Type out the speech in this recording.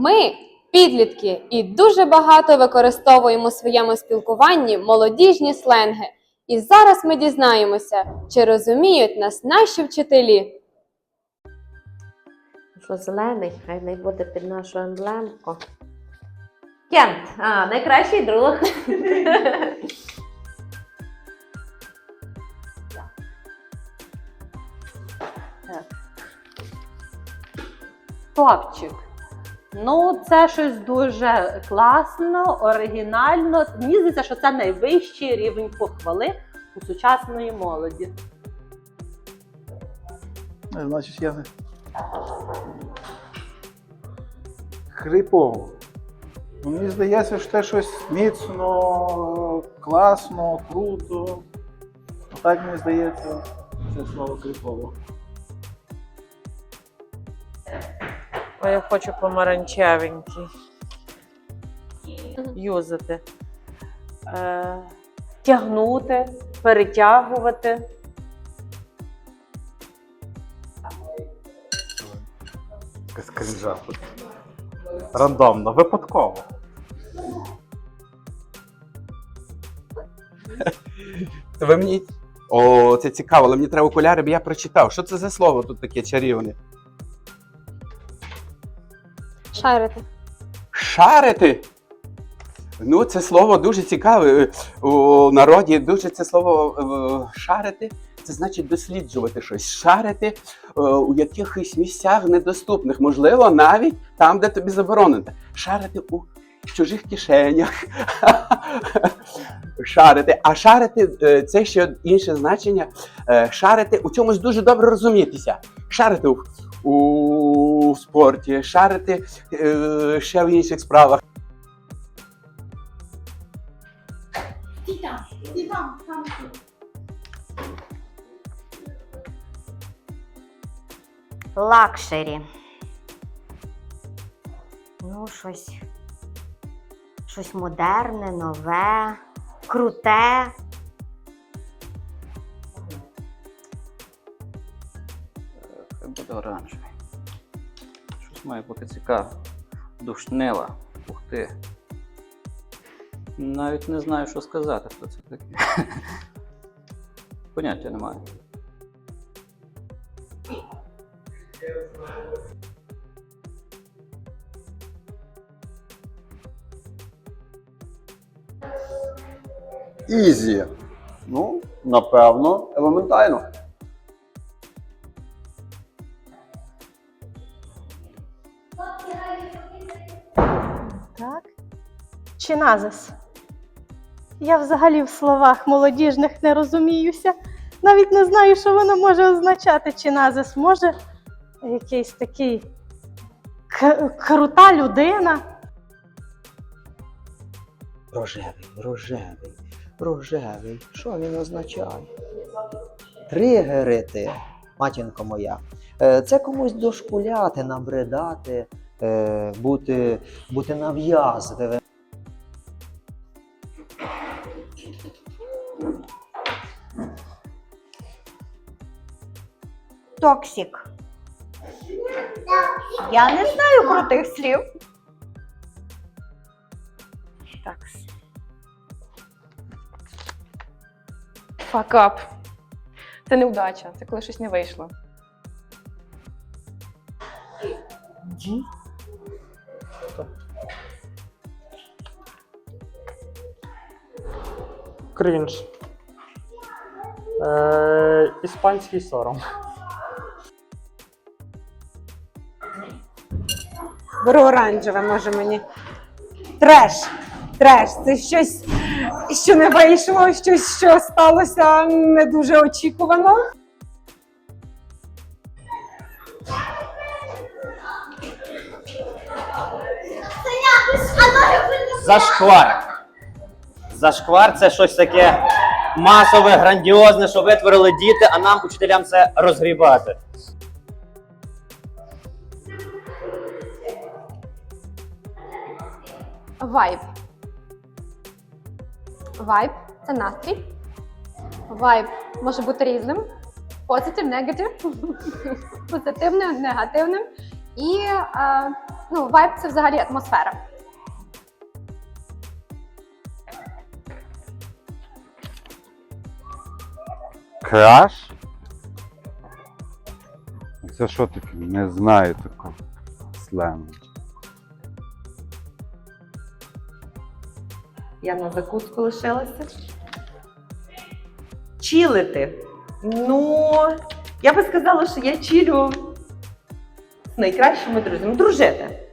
Ми підлітки і дуже багато використовуємо у своєму спілкуванні молодіжні сленги. І зараз ми дізнаємося, чи розуміють нас наші вчителі. Що зелений, хай не буде під нашу емблемку. Кент, а, найкращий друг. Топчик. Ну, це щось дуже класно, оригінально. Мені здається, що це найвищий рівень похвали у сучасної молоді. Е, Значить, я не. Хрипово. Ну, мені здається, що це щось міцно, класно, круто. Так мені здається, це слово крипово. А я хочу помаранчевенький. Юзати. Е, тягнути, перетягувати. Скажа. Рандомно, випадково. Ви мені. О, це цікаво, але мені треба окуляри, бо я прочитав. Що це за слово тут таке чарівне? Шарити. Шарити. Ну, це слово дуже цікаве. У народі дуже це слово е, шарити. Це значить досліджувати щось. Шарити е, у якихось місцях недоступних, можливо, навіть там, де тобі заборонено. Шарити у чужих кишенях. Шарити. А шарити е, це ще інше значення. Е, Шарити у чомусь дуже добре розумітися. Шарити у, спорті, шарити е, ще в інших справах. Лакшері. Ну, щось. Щось модерне, нове, круте. Має бути цікаве. Душнила. Ух ти. Навіть не знаю, що сказати, хто це такий. Поняття немає. Ізі. Ну, напевно, елементарно. Так. Чиназис. Я взагалі в словах молодіжних не розуміюся. Навіть не знаю, що воно може означати. Чиназис. Може, якийсь такий крута людина. Рожевий, рожевий, рожевий. Що він означає? Тригерити, матінко моя. Е, Це комусь дошкуляти, набридати, бути, бути нав'язливим. Токсик. Я не знаю крутих слів. Так. Факап. Це неудача, це коли щось не вийшло. Крінж. Е, іспанський сором. Беру оранжеве, може мені. Треш. Треш. Це щось, що не вийшло, щось, що сталося не дуже очікувано. Зашквар. Зашквар це щось таке масове, грандіозне, що витворили діти, а нам, учителям, це розгрібати. Вайб. Вайб це настрій. Вайб може бути різним. Позитив, негатив, позитивним, негативним. І е, Ну, вайб це взагалі атмосфера. Краш? Це що таке? Не знаю такого сленгу. Я на закуску лишилася. Чілити. Ну, я би сказала, що я чілю з найкращими друзями. Дружити.